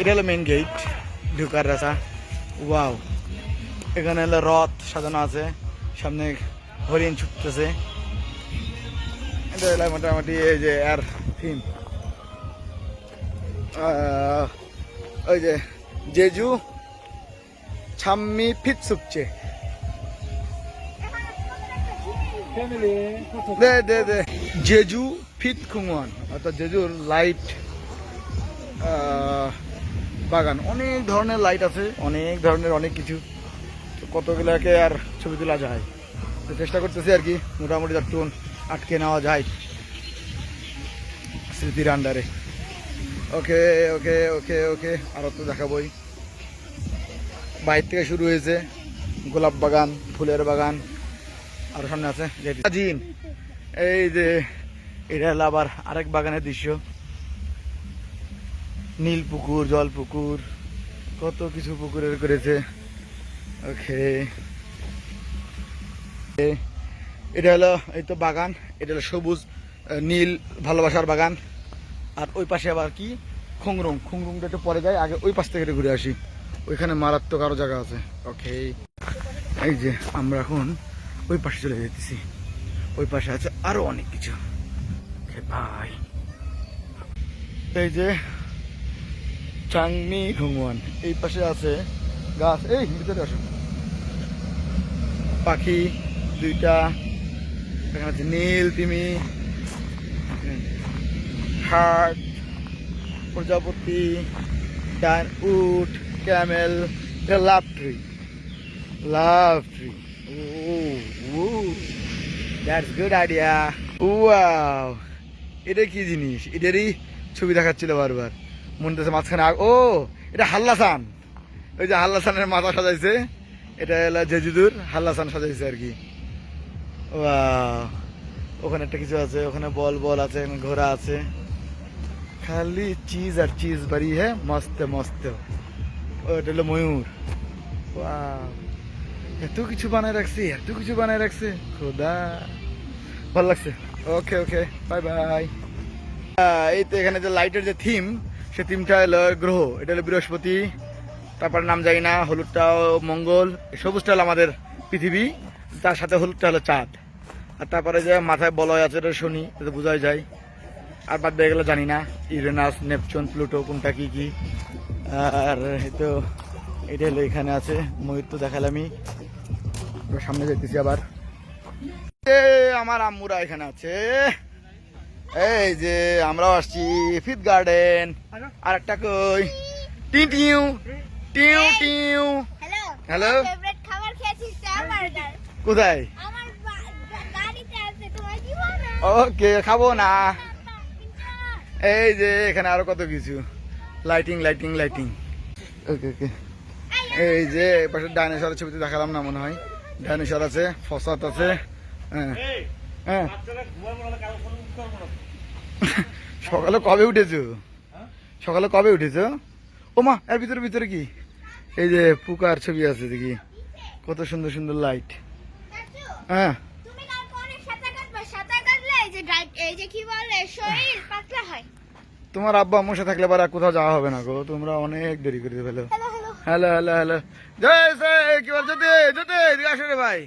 এটা হলো main gate ঢুকার রাস্তা। ওয়াও এখানে হলো রথ সাজানো আছে, সামনে হরিণ ছুটতেছে। এটা হলো মোটামুটি এই যে আর থিম ওই যে জেজু ছাম্মি ফিট দে জেজু ফিত খুঙ্গন অর্থাৎ জেজুর লাইট বাগান, অনেক ধরনের লাইট আছে, অনেক ধরনের, অনেক কিছু। কতগুলোকে আর ছবি তোলা যায়? তো চেষ্টা করতেছি আর কি, মোটামুটি একটু আটকে নেওয়া যায় স্মৃতির আন্ডারে। ওকে ওকে ওকে ওকে আরও তো দেখাবই। বাইর থেকে শুরু হয়েছে গোলাপ বাগান, ফুলের বাগান, আর সামনে আছে এই যে, এটা হলো আবার আরেক বাগানের দৃশ্য। নীল পুকুর জল পুকুর কত কিছু পুকুরের করেছে। ওকে। এটা হলো, এই তো বাগান, এটা হলো সবুজ নীল ভালোবাসার বাগান। আর ওই পাশে আবার কি? খুংরুং। খুংরুংটা একটু পরে যায় আগে ওই পাশ থেকে ঘুরে আসি। ওইখানে মারাত্মক আরও জায়গা আছে। ওকে। এই যে, আমরা এখন ওই পাশে চলে যেতেছি। ওই পাশে আছে আরও অনেক কিছু। bye. এই যে চাংনি ঘুমন এই পাশে আছে গাছ। এই, ভিতরে আসো পাখি, দুইটা। এখানে আছে নীল, তিমি। হার্ট, প্রজাপতি, ডান উট, ক্যামেল, এটা love tree. Love tree. Oh that's good idea wow এটা কি জিনিস? এটারই ছবি দেখাচ্ছিল বারবার। মনটাছে মাঝখানে ও, এটা হাল্লাসান। ওই যে হাল্লাসানের মাথা সাজাইছে, এটা হলো জেজুদুর হাল্লাসান সাজাইছে আর কি। ওখানে একটা কিছু আছে, ওখানে বল বল আছে, ঘোড়া আছে। খালি চিজ আর চিজ বাড়ি হ্যাঁ মস্ত মস্ত। ওটা হলো ময়ূর। এত কিছু বানায় রাখছে, এত কিছু বানায় রাখছে। খোদা। ভালো লাগছে। Okay okay, bye bye. এই তো এখানে যে লাইটের যে থিম সে তিনটা হলো গ্রহ, এটা হলো বৃহস্পতি, তারপর নাম জানি না হলুদটাও মঙ্গল সবুজটা হলো আমাদের পৃথিবী, তার সাথে হলুদটা হলো চাঁদ। আর তারপরে যে মাথায় বলয় আছে, এটা শনি, এটা বোঝাই যায়। আর বাদ দিয়ে গেলে জানি না, ইউরেনাস, নেপচুন, প্লুটো, কোনটা কি কি। আর তো, এটা হলো এখানে আছে, ময়ূর তো দেখালামই সামনে যেতেছি আবার। আমার আম্মুরা এখানে আছে। এই যে আমরাও আসছি ফিফ গার্ডেন আর একটা কই? টিউ টিউ টিউ টিউ। হ্যালো কোথায়? ওকে খাব না। এই যে এখানে আরও কত কিছু। Lighting lighting lighting okay okay. এই যে পাশে ডাইনোসরের ছবিতে দেখালাম না মনে হয়। ডাইনোসর আছে ফসাত আছে হ্যাঁ। হ্যাঁ। সকালে কবে উঠেছো? সকালে কবে উঠেছো? ও মা এর ভিতরে ভিতরে কি? এই যে পুকার ছবি আছে দেখি। কত সুন্দর সুন্দর লাইট হ্যাঁ। হয়। তোমার আব্বা আম্মুর সাথে থাকলে আবার আর কোথাও যাওয়া হবে না গো। তোমরা অনেক দেরি করে ফেলো। Hello hello. হ্যালো জয় কি বল যদি যদি আসো রে ভাই।